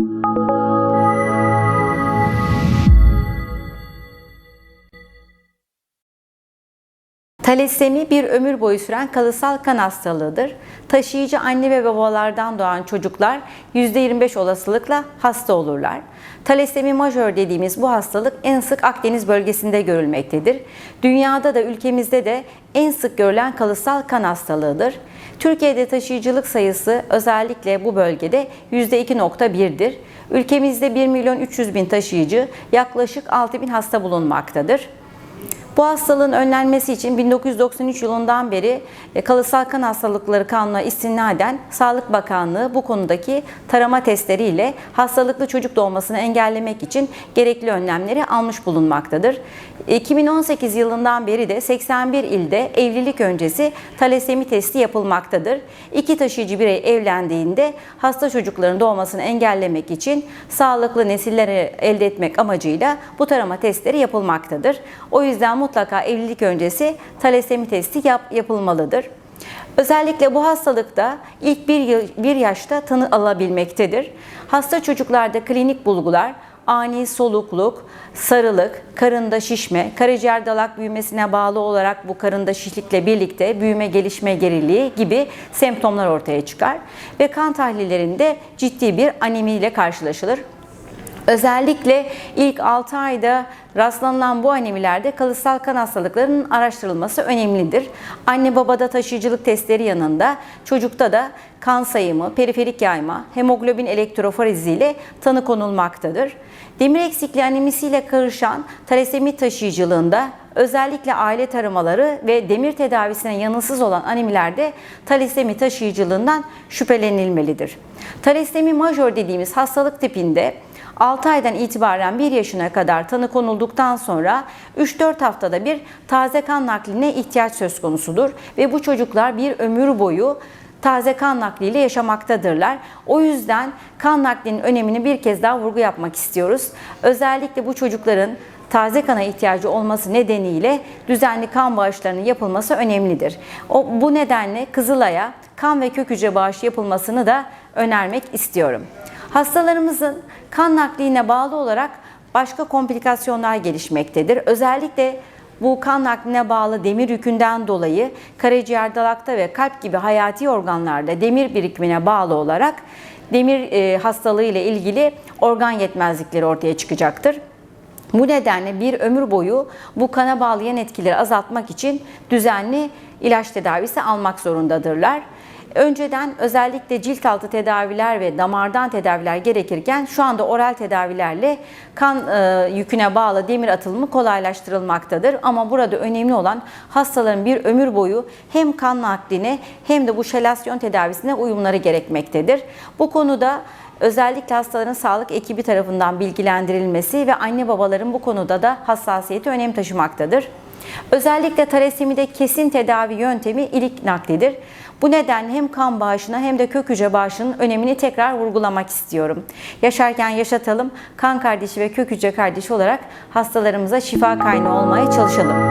Música Talasemi bir ömür boyu süren kalıtsal kan hastalığıdır. Taşıyıcı anne ve babalardan doğan çocuklar %25 olasılıkla hasta olurlar. Talasemi majör dediğimiz bu hastalık en sık Akdeniz bölgesinde görülmektedir. Dünyada da ülkemizde de en sık görülen kalıtsal kan hastalığıdır. Türkiye'de taşıyıcılık sayısı özellikle bu bölgede %2.1'dir. Ülkemizde 1 milyon 300 bin taşıyıcı, yaklaşık 6 bin hasta bulunmaktadır. Bu hastalığın önlenmesi için 1993 yılından beri e, kalıtsal kan hastalıkları kanuna istinaden Sağlık Bakanlığı bu konudaki tarama testleriyle hastalıklı çocuk doğmasını engellemek için gerekli önlemleri almış bulunmaktadır. 2018 yılından beri de 81 ilde evlilik öncesi talasemi testi yapılmaktadır. İki taşıyıcı birey evlendiğinde hasta çocukların doğmasını engellemek için sağlıklı nesilleri elde etmek amacıyla bu tarama testleri yapılmaktadır. O yüzden mutlaka evlilik öncesi talasemi testi yap, yapılmalıdır. Özellikle bu hastalıkta ilk bir, yıl, bir yaşta tanı alabilmektedir. Hasta çocuklarda klinik bulgular ani solukluk, sarılık, karında şişme, karaciğer dalak büyümesine bağlı olarak bu karında şişlikle birlikte büyüme gelişme geriliği gibi semptomlar ortaya çıkar ve kan tahlillerinde ciddi bir anemi ile karşılaşılır. Özellikle ilk 6 ayda rastlanılan bu anemilerde kalıtsal kan hastalıklarının araştırılması önemlidir. Anne babada taşıyıcılık testleri yanında çocukta da kan sayımı, periferik yayma, hemoglobin elektroforizi ile tanı konulmaktadır. Demir eksikliği anemisiyle karışan talasemi taşıyıcılığında özellikle aile taramaları ve demir tedavisine yanılsız olan anemilerde talasemi taşıyıcılığından şüphelenilmelidir. Talasemi majör dediğimiz hastalık tipinde 6 aydan itibaren 1 yaşına kadar tanı konulduktan sonra 3-4 haftada bir taze kan nakline ihtiyaç söz konusudur ve bu çocuklar bir ömür boyu taze kan nakliyle yaşamaktadırlar. O yüzden kan naklinin önemini bir kez daha vurgu yapmak istiyoruz. Özellikle bu çocukların taze kana ihtiyacı olması nedeniyle düzenli kan bağışlarının yapılması önemlidir. O, bu nedenle Kızılay'a kan ve kök hücre bağışı yapılmasını da önermek istiyorum. Hastalarımızın kan nakline bağlı olarak başka komplikasyonlar gelişmektedir. Özellikle bu kan nakline bağlı demir yükünden dolayı karaciğer, dalakta ve kalp gibi hayati organlarda demir birikimine bağlı olarak demir e, hastalığı ile ilgili organ yetmezlikleri ortaya çıkacaktır. Bu nedenle bir ömür boyu bu kana bağlı etkileri azaltmak için düzenli ilaç tedavisi almak zorundadırlar. Önceden özellikle cilt altı tedaviler ve damardan tedaviler gerekirken şu anda oral tedavilerle kan e, yüküne bağlı demir atılımı kolaylaştırılmaktadır. Ama burada önemli olan hastaların bir ömür boyu hem kan nakline hem de bu şelasyon tedavisine uyumları gerekmektedir. Bu konuda özellikle hastaların sağlık ekibi tarafından bilgilendirilmesi ve anne babaların bu konuda da hassasiyeti önem taşımaktadır. Özellikle talasemide kesin tedavi yöntemi ilik naklidir. Bu nedenle hem kan bağışına hem de kök hücre bağışının önemini tekrar vurgulamak istiyorum. Yaşarken yaşatalım, kan kardeşi ve kök hücre kardeşi olarak hastalarımıza şifa kaynağı olmaya çalışalım.